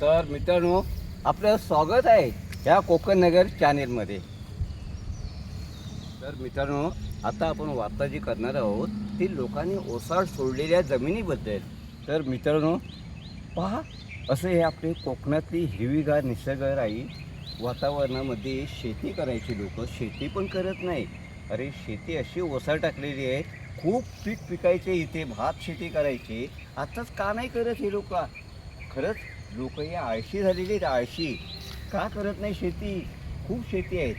तर मित्रांनो आपलं स्वागत आहे ह्या कोकण नगर चॅनेलमध्ये तर मित्रांनो आता आपण वार्ता जी करणार आहोत ती लोकांनी ओसाड सोडलेल्या जमिनीबद्दल. तर मित्रांनो पहा असं हे आपले कोकणातली हिरवीगार निसर्गराई वातावरणामध्ये शेती करायची लोक शेती पण करत नाही. अरे शेती अशी ओसाड टाकलेली आहे खूप पीक पिकायचे इथे भात शेती करायची. आताच का नाही करत हे लोक? खरंच लोक या आळशी झालेली आहेत आळशी. का करत नाही शेती? खूप शेती आहेत.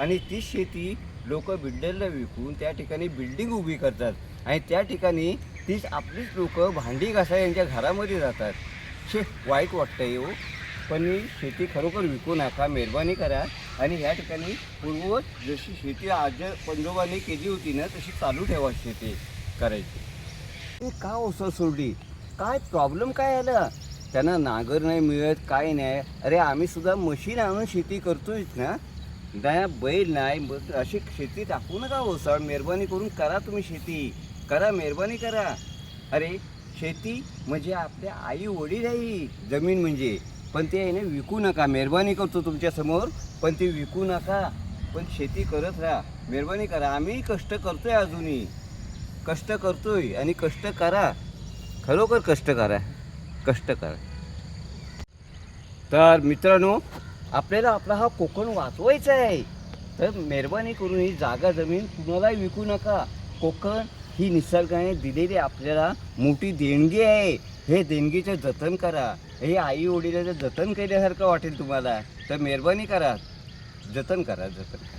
आणि तीच शेती लोक बिल्डरला विकून त्या ठिकाणी बिल्डिंग उभी करतात. आणि त्या ठिकाणी तीच आपलीच लोक भांडी घासा यांच्या घरामध्ये जातात. शे वाईट वाटतं हो. पण मी शेती खरोखर विकू नका मेहरबानी करा. आणि ह्या ठिकाणी पूर्ववत जशी शेती आज पंजोबाने केली होती ना तशी चालू ठेवा शेती करायची. हे का ओसर सोडली? काय प्रॉब्लेम काय आला? त्यांना नांगर नाही मिळत काय नाही. अरे आम्ही सुद्धा मशीन आणून शेती करतोयच ना. नाही बैल नाही अशी शेती टाकू नका हो, ओसाड मेहरबानी करून करा तुम्ही शेती. करा मेहरबानी करा. अरे शेती म्हणजे आपल्या आई वडील आहे जमीन म्हणजे. पण ते आहे ना विकू नका. मेहरबानी करतो तुमच्यासमोर पण ते विकू नका. पण शेती करत राहा. मेहरबानी करा. आम्ही कष्ट करतोय अजूनही. कष्ट करतोय आणि कष्ट करा. खरोखर कष्ट करा. कष्ट करा तर मित्रांनो आपल्याला आपला हा कोकण वाचवायचा आहे. तर मेहरबानी करून ही जागा जमीन कुणालाही विकू नका. कोकण ही निसर्गाने दिलेली आपल्याला मोठी देणगी आहे. हे देणगीचं जतन करा. हे आई वडिलाचं जतन केल्यासारखं वाटेल तुम्हाला. तर मेहरबानी करा. जतन करा जतन करा.